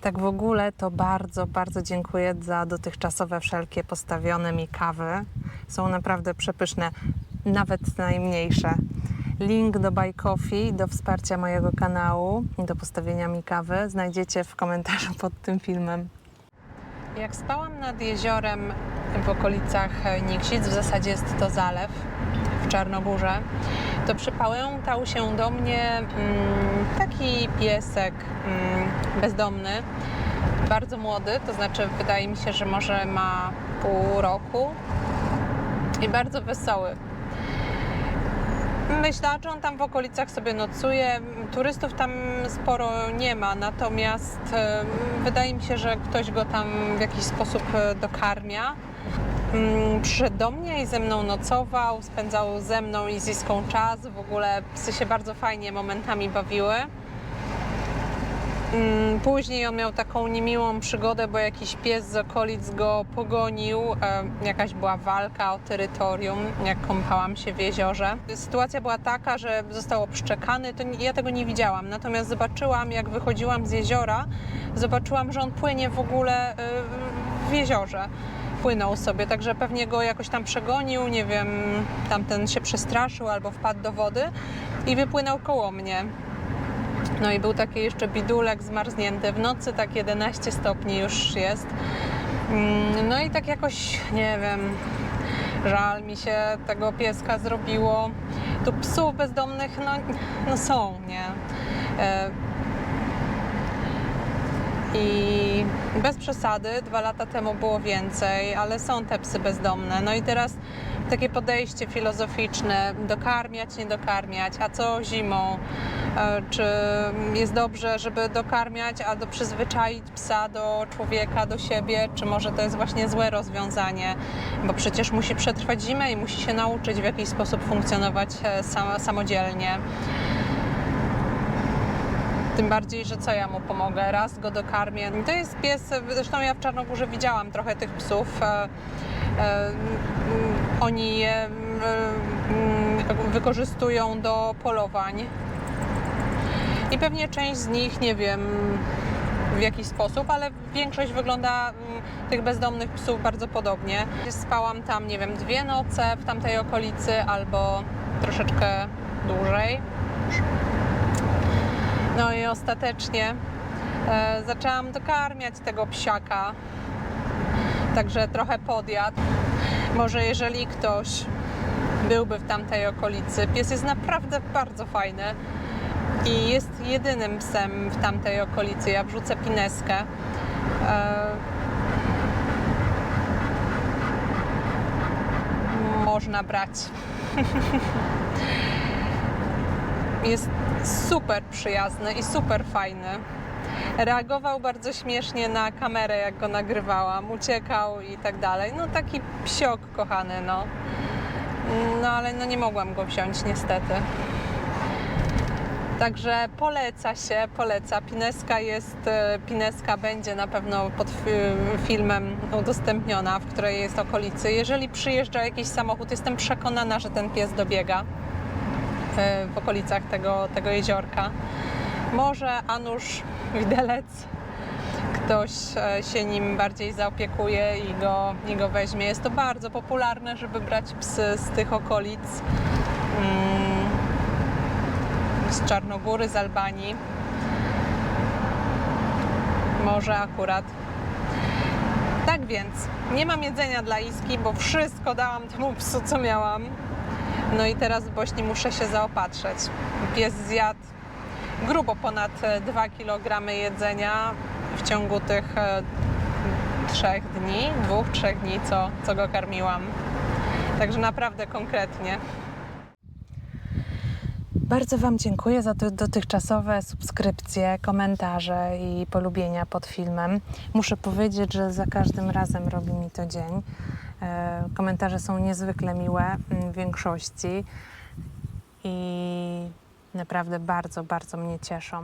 Tak w ogóle to bardzo, bardzo dziękuję za dotychczasowe wszelkie postawione mi kawy. Są naprawdę przepyszne, nawet najmniejsze. Link do Buy Coffee, do wsparcia mojego kanału i do postawienia mi kawy znajdziecie w komentarzu pod tym filmem. Jak spałam nad jeziorem w okolicach Niksic, w zasadzie jest to zalew w Czarnogórze, to przypałętał się do mnie mm, taki piesek mm, bezdomny, bardzo młody, to znaczy wydaje mi się, że może ma pół roku i bardzo wesoły. Myślałam, że on tam w okolicach sobie nocuje. Turystów tam sporo nie ma, natomiast wydaje mi się, że ktoś go tam w jakiś sposób e, dokarmia. Mm, Przyszedł do mnie i ze mną nocował, spędzał ze mną i z Iską czas. W ogóle psy się bardzo fajnie momentami bawiły. Mm, Później on miał taką niemiłą przygodę, bo jakiś pies z okolic go pogonił. E, Jakaś była walka o terytorium, jak kąpałam się w jeziorze. Sytuacja była taka, że został obszczekany, to ja tego nie widziałam. Natomiast zobaczyłam, jak wychodziłam z jeziora, zobaczyłam, że on płynie w ogóle e, w jeziorze. Płynął sobie, także pewnie go jakoś tam przegonił, nie wiem, tamten się przestraszył albo wpadł do wody i wypłynął koło mnie. No i był taki jeszcze bidulek zmarznięty w nocy, tak 11 stopni już jest. Mm, No i tak jakoś, nie wiem, żal mi się tego pieska zrobiło. Tu psów bezdomnych, no, no są, nie? E, I bez przesady, dwa lata temu było więcej, ale są te psy bezdomne. No i teraz takie podejście filozoficzne, dokarmiać, nie dokarmiać, a co zimą? E, Czy jest dobrze, żeby dokarmiać, a do przyzwyczaić psa do człowieka, do siebie, czy może to jest właśnie złe rozwiązanie? Bo przecież musi przetrwać zimę i musi się nauczyć w jakiś sposób funkcjonować e, sam, samodzielnie. Tym bardziej, że co ja mu pomogę? Raz go dokarmię. To jest pies, zresztą ja w Czarnogórze widziałam trochę tych psów. E, e, mm, Oni je mm, mm, wykorzystują do polowań. I pewnie część z nich, nie wiem w jaki sposób, ale większość wygląda tych bezdomnych psów bardzo podobnie. Spałam tam, nie wiem, dwie noce w tamtej okolicy albo troszeczkę dłużej. No i ostatecznie e, zaczęłam dokarmiać tego psiaka. Także trochę podjadł. Może jeżeli ktoś byłby w tamtej okolicy, pies jest naprawdę bardzo fajny i jest jedynym psem w tamtej okolicy. Ja wrzucę pineskę. E, można brać. jest super przyjazny i super fajny. Reagował bardzo śmiesznie na kamerę, jak go nagrywałam, uciekał i tak dalej. No taki psiok kochany, no. No ale no nie mogłam go wziąć niestety. Także poleca się, poleca. Pineska jest, e, Pineska będzie na pewno pod fi- filmem udostępniona, w której jest okolicy. Jeżeli przyjeżdża jakiś samochód, jestem przekonana, że ten pies dobiega w okolicach tego, tego jeziorka. Może Anusz Widelec, ktoś e, się nim bardziej zaopiekuje i go, i go weźmie. Jest to bardzo popularne, żeby brać psy z tych okolic. Mm, z Czarnogóry, z Albanii. Może akurat. Tak więc, nie mam jedzenia dla Iski, bo wszystko dałam temu psu, co miałam. No i teraz w Bośni muszę się zaopatrzeć. Pies zjadł grubo ponad e, 2 kg jedzenia w ciągu tych e, trzech dni, dwóch, trzech dni, co, co go karmiłam. Także naprawdę konkretnie. Bardzo Wam dziękuję za te dotychczasowe subskrypcje, komentarze i polubienia pod filmem. Muszę powiedzieć, że za każdym razem robi mi to dzień. E, Komentarze są niezwykle miłe mm, w większości i naprawdę bardzo, bardzo mnie cieszą.